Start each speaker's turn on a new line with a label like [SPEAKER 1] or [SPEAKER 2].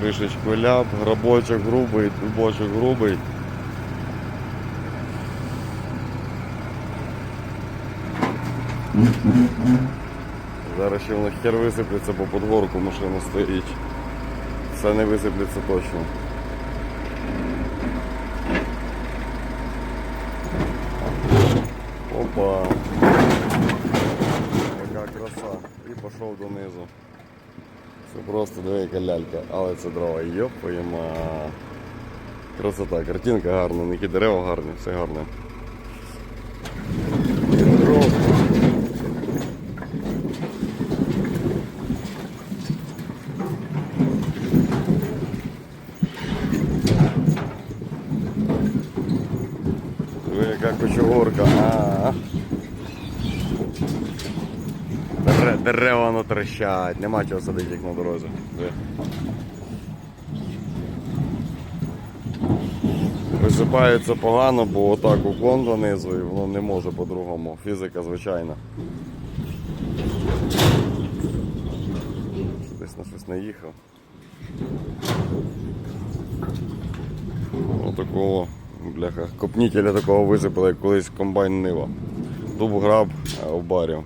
[SPEAKER 1] Кришечку ляп, грабочок грубий, дубочок грубий. Зараз ще воно хер висиплеться, бо під горку машина стоїть. Все не висиплеться точно. Опа. Яка краса. І пішов донизу. Це просто диви, яка лялька, але це дрова. Йопоєма. Красота, картинка гарна, які дерева гарні, все гарне. Яка кочегорка. Дерева воно трещать, нема чого садити їх на дорозі. Висипається погано, бо отак уклон донизу і воно не може по-другому. Фізика звичайна. Десь на щось наїхав. Отакого, бляха, копнітеля такого висипали, як колись комбайн Нива. Дуб граб в барі.